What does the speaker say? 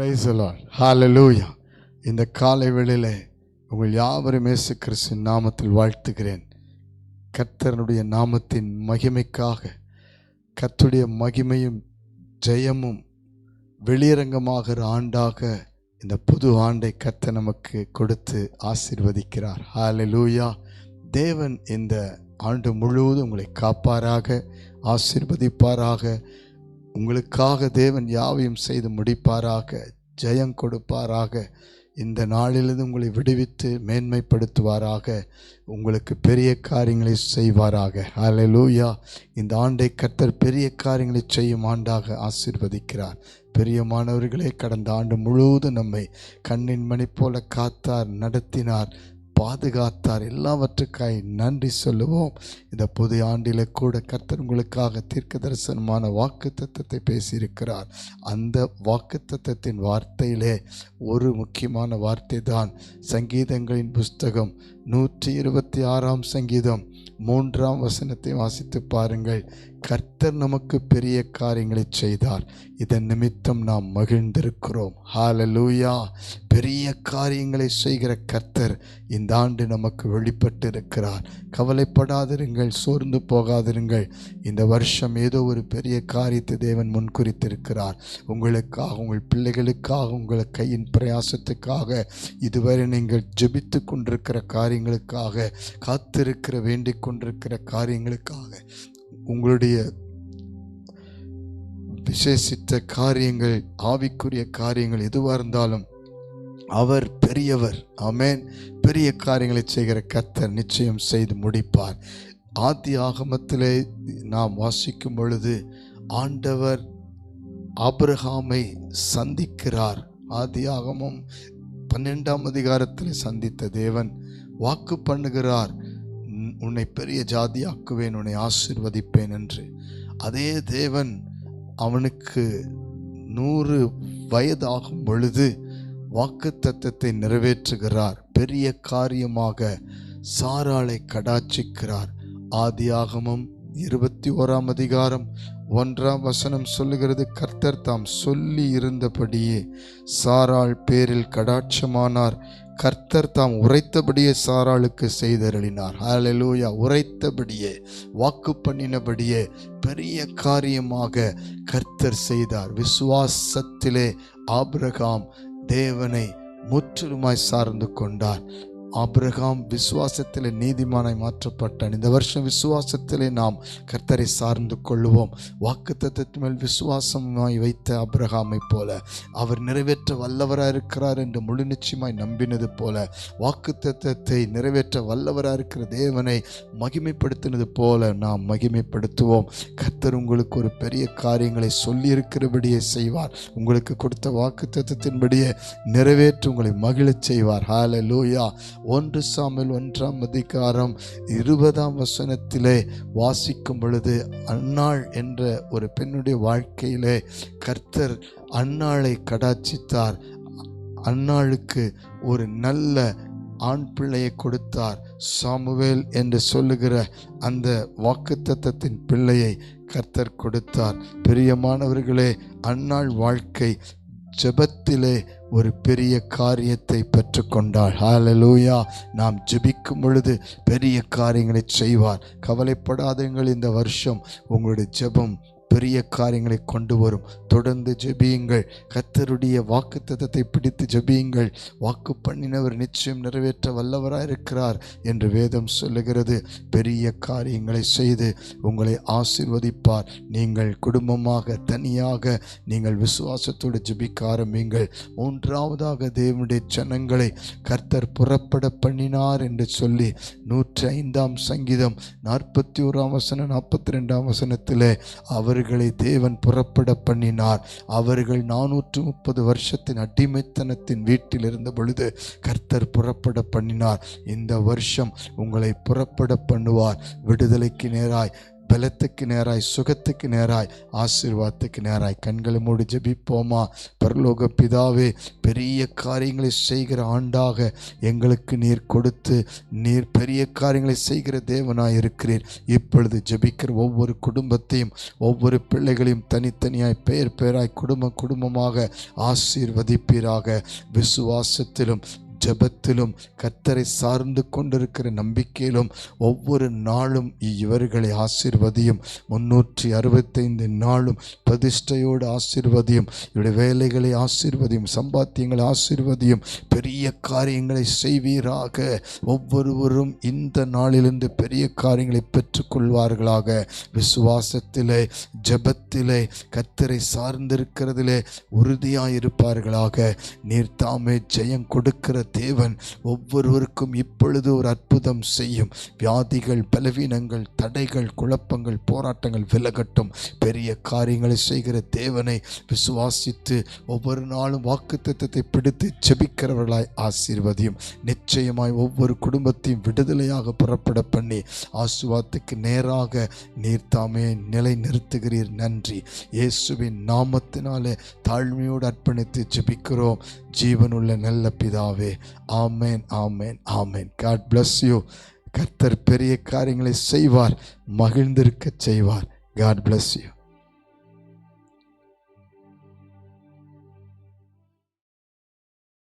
Price ஹாலலூயா இந்த காலை வேளையில் உங்கள் யாவரும் இயேசு கிறிஸ்தின் நாமத்தில் வாழ்த்துகிறேன். கர்த்தனுடைய நாமத்தின் மகிமைக்காக கர்த்துடைய மகிமையும் ஜெயமும் வெளியரங்கமாகிற ஆண்டாக இந்த புது ஆண்டை கர்த்தர் நமக்கு கொடுத்து ஆசிர்வதிக்கிறார். ஹாலலூயா தேவன் இந்த ஆண்டு முழுவதும் உங்களை காப்பாராக ஆசிர்வதிப்பாராக உங்களுக்காக தேவன் யாவையும் செய்து முடிப்பாராக ஜெயம் கொடுப்பாராக. இந்த நாளிலிருந்து உங்களை விடுவித்து மேன்மைப்படுத்துவாராக. உங்களுக்கு பெரிய காரியங்களை செய்வாராக. ஹalleluya இந்த ஆண்டை கர்த்தர் பெரிய காரியங்களை செய்யும் ஆண்டாக ஆசிர்வதிக்கிறார். பெரியமானவர்களே கடந்த ஆண்டு முழுவதும் நம்மை கண்ணின் மணி போல காத்தார் நடத்தினார். பாதுகாத்தார். எல்லாவற்றுக்காய் நன்றி சொல்லுவோம். இந்த புது ஆண்டில கூட கர்த்தர் உங்களுக்காக தீர்க்க தரிசனமான வாக்கு தத்துவத்தை பேசியிருக்கிறார். அந்த வாக்கு தத்துவத்தின் வார்த்தையிலே ஒரு முக்கியமான வார்த்தை தான் சங்கீதங்களின் புஸ்தகம் நூற்றி இருபத்தி ஆறாம் சங்கீதம் மூன்றாம் வசனத்தை வாசித்து பாருங்கள். கர்த்தர் நமக்கு பெரிய காரியங்களை செய்தார். இதன் நிமித்தம் நாம் மகிழ்ந்திருக்கிறோம். ஹாலலூயா பெரிய காரியங்களை செய்கிற கர்த்தர் இந்த ஆண்டு நமக்கு வெளிப்பட்டு இருக்கிறார் கவலைப்படாதிருங்கள் சோர்ந்து போகாதிருங்கள். இந்த வருஷம் ஏதோ ஒரு பெரிய காரியத்தை தேவன் முன்குறித்திருக்கிறார் உங்களுக்காக உங்கள் பிள்ளைகளுக்காக உங்கள் கையின் பிரயாசத்துக்காக இதுவரை நீங்கள் ஜெபித்து கொண்டிருக்கிற காரியங்களுக்காக காத்திருக்கிற வேண்டிக் கொண்டிருக்கிற காரியங்களுக்காக உங்களுடைய விசேஷித்த காரியங்கள் ஆவிக்குரிய காரியங்கள் எதுவாக இருந்தாலும் அவர் பெரியவர். அமேன் பெரிய காரியங்களை செய்கிற கத்தர் நிச்சயம் செய்து முடிப்பார். ஆதி ஆகமத்திலே நாம் வாசிக்கும் பொழுது ஆண்டவர் ஆபிரகாமை சந்திக்கிறார். ஆதி ஆகமம் பன்னெண்டாம் அதிகாரத்தில் சந்தித்த தேவன் வாக்கு பண்ணுகிறார். உன்னை பெரிய ஜாதியாக்குவேன் உன்னை ஆசிர்வதிப்பேன் என்று. அதே தேவன் அவனுக்கு நூறு வயதாகும் பொழுது வாக்கு தத்தத்தை நிறைவேற்றுகிறார். பெரிய காரியமாக சாராளை கடாட்சிக்கிறார். ஆதியாகமம் இருபத்தி ஓராம் அதிகாரம் ஒன்றாம் வசனம் சொல்லுகிறது கர்த்தர் தாம் சொல்லி இருந்தபடியே சாராள் பேரில் கடாட்சமானார். கர்த்தர் தாம் உரைத்தபடியே சாராளுக்கு செய்தருளினார். ஹலலூயா உரைத்தபடியே வாக்கு பண்ணினபடியே பெரிய காரியமாக கர்த்தர் செய்தார். விசுவாசத்திலே ஆபிரகாம் தேவனை முற்றிலுமாய் சார்ந்து கொண்டார். ஆபிரகாம் விசுவாசத்திலே நீதிமானாய் மாற்றப்பட்டான் இந்த வருஷம் விசுவாசத்திலே நாம் கர்த்தரை சார்ந்து கொள்ளுவோம். வாக்குத்தத்தின் மேல் விசுவாசமாய் வைத்த ஆபிரகாமை போல அவர் நிறைவேற்ற வல்லவராக இருக்கிறார் என்று முழு நிச்சயமாய் நம்பினது போல வாக்குத்தத்தை நிறைவேற்ற வல்லவராக இருக்கிற தேவனை மகிமைப்படுத்தினது போல நாம் மகிமைப்படுத்துவோம். கர்த்தர் உங்களுக்கு ஒரு பெரிய காரியங்களை சொல்லியிருக்கிறபடியே செய்வார். உங்களுக்கு கொடுத்த வாக்குத்தத்தத்தின்படியே நிறைவேற்ற உங்களை மகிழச் செய்வார். லூயா ஒன்று சாமுவேல் ஒன்றாம் அதிகாரம் இருபதாம் வசனத்திலே வாசிக்கும் பொழுது அன்னாள் என்ற ஒரு பெண்ணுடைய வாழ்க்கையிலே கர்த்தர் அன்னாளை கடாச்சித்தார் அன்னாளுக்கு ஒரு நல்ல ஆண் பிள்ளையை கொடுத்தார். சாமுவேல் என்று சொல்லுகிற அந்த வாக்குத்தத்தத்தின் பிள்ளையை கர்த்தர் கொடுத்தார். பிரியமானவர்களே அன்னாள் வாழ்க்கை ஜெபத்திலே ஒரு பெரிய காரியத்தை பெற்றுக்கொண்டாள். ஹாலலூயா நாம் ஜெபிக்கும் பொழுது பெரிய காரியங்களை செய்வார். கவலைப்படாதீங்கள் இந்த வருஷம். உங்களுடைய ஜெபம் பெரிய காரியங்களை கொண்டு வரும். தொடர்ந்து ஜெபியுங்கள். கர்த்தருடைய வாக்குத்தத்தத்தை பிடித்து ஜெபியுங்கள். வாக்கு பண்ணினவர் நிச்சயம் நிறைவேற்ற வல்லவராக இருக்கிறார் என்று வேதம் சொல்லுகிறது. பெரிய காரியங்களை செய்து உங்களை ஆசிர்வதிப்பார். நீங்கள் குடும்பமாக தனியாக நீங்கள் விசுவாசத்தோடு ஜெபிக்க ஆரம்பிங்கள் மூன்றாவதாக தேவனுடைய ஜனங்களை கர்த்தர் புறப்பட பண்ணினார் என்று சொல்லி நூற்றி ஐந்தாம் சங்கீதம் நாற்பத்தி ஓராம் வசனம் நாற்பத்தி ரெண்டாம் அவர் அவர்களை தேவன் புறப்பட பண்ணினார். அவர்கள் நானூற்று முப்பது வருஷத்தின் அடிமைத்தனத்தின் வீட்டில் இருந்த பொழுது கர்த்தர் புறப்பட பண்ணினார். இந்த வருஷம் உங்களை புறப்பட பண்ணுவார். விடுதலைக்கு நேராய் பலத்துக்கு நேராய் சுகத்துக்கு நேராய் ஆசீர்வாதத்துக்கு நேராய் கண்களை மூடி ஜெபிப்போமா? பரலோக பிதாவே பெரிய காரியங்களை செய்கிற ஆண்டாக எங்களுக்கு நீர் கொடுத்து நீர் பெரிய காரியங்களை செய்கிற தேவனாய் இருக்கிறீர். இப்பொழுது ஜெபிக்கிற ஒவ்வொரு குடும்பத்தையும் ஒவ்வொரு பிள்ளைகளையும் தனித்தனியாய் பெயர் பெயராய் குடும்ப குடும்பமாக ஆசீர்வதிப்பீராக. விசுவாசத்திலும் ஜெபத்திலும் கத்தரை சார்ந்து கொண்டிருக்கிற நம்பிக்கையிலும் ஒவ்வொரு நாளும் இவர்களை ஆசீர்வதியும். முன்னூற்றி அறுபத்தைந்து நாளும் பிரதிஷ்டையோடு ஆசிர்வதியும். இவருடைய வேலைகளை ஆசிர்வதியும் சம்பாத்தியங்களை ஆசிர்வதியும். பெரிய காரியங்களை செய்வீராக. ஒவ்வொருவரும் இந்த நாளிலிருந்து பெரிய காரியங்களை பெற்றுக்கொள்வார்களாக. விசுவாசத்திலே ஜபத்திலே கத்தரை சார்ந்திருக்கிறதிலே உறுதியாயிருப்பார்களாக. நீர் தாமே ஜெயம் கொடுக்கிற தேவன் ஒவ்வொருவருக்கும் இப்பொழுது ஒரு அற்புதம் செய்யும். வியாதிகள் பலவீனங்கள் தடைகள் குழப்பங்கள் போராட்டங்கள் விலகட்டும். பெரிய காரியங்களை செய்கிற தேவனை விசுவாசித்து ஒவ்வொரு நாளும் வாக்குத்தத்தத்தை பிடித்து ஜெபிக்கிறவர்களாய் ஆசீர்வதியும். நிச்சயமாய் ஒவ்வொரு குடும்பத்தையும் விடுதலையாக புறப்பட பண்ணி ஆசுவாத்துக்கு நேராக நீர்த்தாமே நிலை நிறுத்துகிறீர். நன்றி. இயேசுவின் நாமத்தினாலே தாழ்மையோடு அர்ப்பணித்து ஜெபிக்கிறோம். ஜீவனுள்ள நல்ல பிதாவே ஆமேன் ஆமேன் ஆமேன். காட் பிளஸ் யூ கர்த்தர் பெரிய காரியங்களை செய்வார் மகிழ்ந்திருக்கச் செய்வார். God bless you